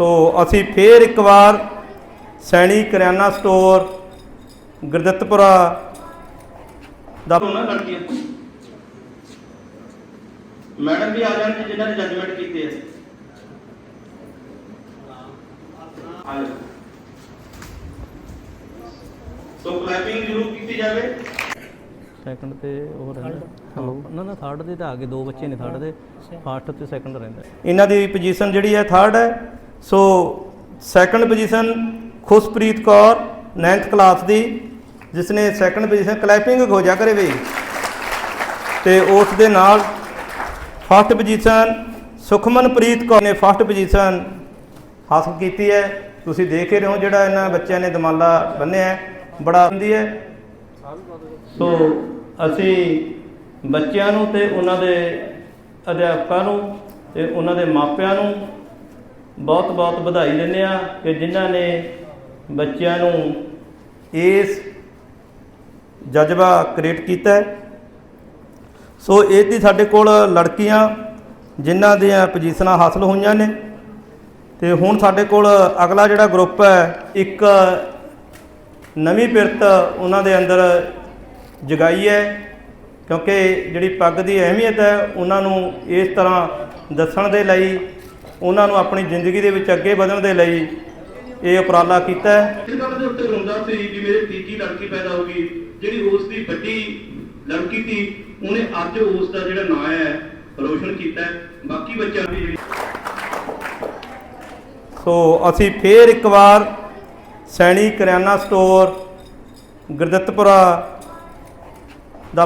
ਸੋ ਅਸੀਂ ਫੇਰ ਇੱਕ ਵਾਰ ਸੈਣੀ ਕਰਿਆਨਾ ਸਟੋਰ ਗੁਰਦਿੱਤਪੁਰਾ ਦਾ ਉਹਨਾਂ ਲੜਕੀਆਂ ਮੈਡਮ ਵੀ ਆ ਜਾਣ ਜਿਨ੍ਹਾਂ ਨੇ ਜੱਜਮੈਂਟ ਕੀਤੇ ਆ। ਜਾਓ। ਸੋ ਕਲੈਪਿੰਗ ਜ਼ਰੂਰ ਕੀਤੀ ਜਾਵੇ। ਸੈਕੰਡ ਤੇ ਉਹ ਰਹਿੰਦਾ। ਹਲੋ ਨਾ ਨਾ ਥਰਡ ਦੇ ਤਾਂ ਆ ਗਏ। ਦੋ ਬੱਚੇ ਨੇ ਥਰਡ ਦੇ। ਫਸਟ ਤੇ ਸੈਕੰਡ ਰਹਿੰਦਾ। ਇਹਨਾਂ ਦੀ ਪੋਜੀਸ਼ਨ ਜਿਹੜੀ ਹੈ ਥਰਡ ਹੈ। So second position Khushpreet Kaur 9th class ਦੀ ਜਿਸ ਨੇ ਸੈਕੰਡ ਪੋਜੀਸ਼ਨ ਕਲੈਪਿੰਗ ਹੋ ਜਾ ਕਰੇ ਵੀ ਤੇ ਉਸ ਦੇ ਨਾਲ ਫਸਟ ਪੋਜੀਸ਼ਨ ਸੁਖਮਨਪ੍ਰੀਤ ਕੌਰ ਨੇ ਫਸਟ ਪੋਜੀਸ਼ਨ ਹਾਸਲ ਕੀਤੀ ਹੈ। ਤੁਸੀਂ ਦੇਖ ਹੀ ਰਹੇ ਹੋ ਜਿਹੜਾ ਇਹਨਾਂ ਬੱਚਿਆਂ ਨੇ ਦਮਾਲਾ ਬੰਨਿਆ ਬੜਾ ਹੁੰਦੀ ਹੈ। ਸੋ ਅਸੀਂ ਬੱਚਿਆਂ ਨੂੰ ਤੇ ਉਹਨਾਂ ਦੇ ਅਧਿਆਪਕਾਂ ਨੂੰ ਤੇ ਉਹਨਾਂ ਦੇ ਮਾਪਿਆਂ ਨੂੰ ਬਹੁਤ ਬਹੁਤ ਵਧਾਈ ਦਿੰਦੇ ਆ ਕਿ ਜਿਨ੍ਹਾਂ ਨੇ ਬੱਚਿਆਂ ਨੂੰ ਇਸ ਜਜ਼ਬਾ ਕ੍ਰੀਏਟ ਕੀਤਾ ਹੈ। ਸੋ ਇਹ ਦੀ ਸਾਡੇ ਕੋਲ ਲੜਕੀਆਂ ਜਿਨ੍ਹਾਂ ਦੀਆਂ ਪੋਜੀਸ਼ਨਾਂ ਹਾਸਲ ਹੋਈਆਂ ਨੇ ਤੇ ਹੁਣ ਸਾਡੇ ਕੋਲ ਅਗਲਾ ਜਿਹੜਾ ਗਰੁੱਪ ਹੈ, ਇੱਕ ਨਵੀਂ ਪਿਰਤ ਉਹਨਾਂ ਦੇ ਅੰਦਰ ਜਗਾਈ ਹੈ, ਕਿਉਂਕਿ ਜਿਹੜੀ ਪੱਗ ਦੀ ਅਹਿਮੀਅਤ ਹੈ, ਉਹਨਾਂ ਨੂੰ ਇਸ ਤਰ੍ਹਾਂ ਦੱਸਣ ਦੇ ਲਈ ਉਹਨਾਂ ਨੂੰ ਆਪਣੀ ਜ਼ਿੰਦਗੀ ਦੇ ਵਿੱਚ ਅੱਗੇ ਵਧਣ ਦੇ ਲਈ ਇਹ ਉਪਰਾਲਾ ਕੀਤਾ ਹੈ। ਇਸ ਗੱਲ ਦੇ ਉੱਤੇ ਰੋਂਦਾ ਸੀ ਵੀ ਮੇਰੇ ਤੀਜੀ ਲੜਕੀ ਪੈਦਾ ਹੋ ਗਈ ਜਿਹੜੀ ਉਸ ਦੀ ਵੱਡੀ ਲੜਕੀ ਸੀ ਉਹਨੇ ਅੱਜ ਉਸ ਦਾ ਜਿਹੜਾ ਨਾਂ ਹੈ ਰੋਸ਼ਨ ਕੀਤਾ ਹੈ। ਬਾਕੀ ਬੱਚਿਆਂ ਦੀ ਜਿਹੜੀ ਸੋ ਅਸੀਂ ਫੇਰ ਇੱਕ ਵਾਰ ਸੈਣੀ ਕਰਿਆਨਾ ਸਟੋਰ ਗੁਰਦਿੱਤਪੁਰਾ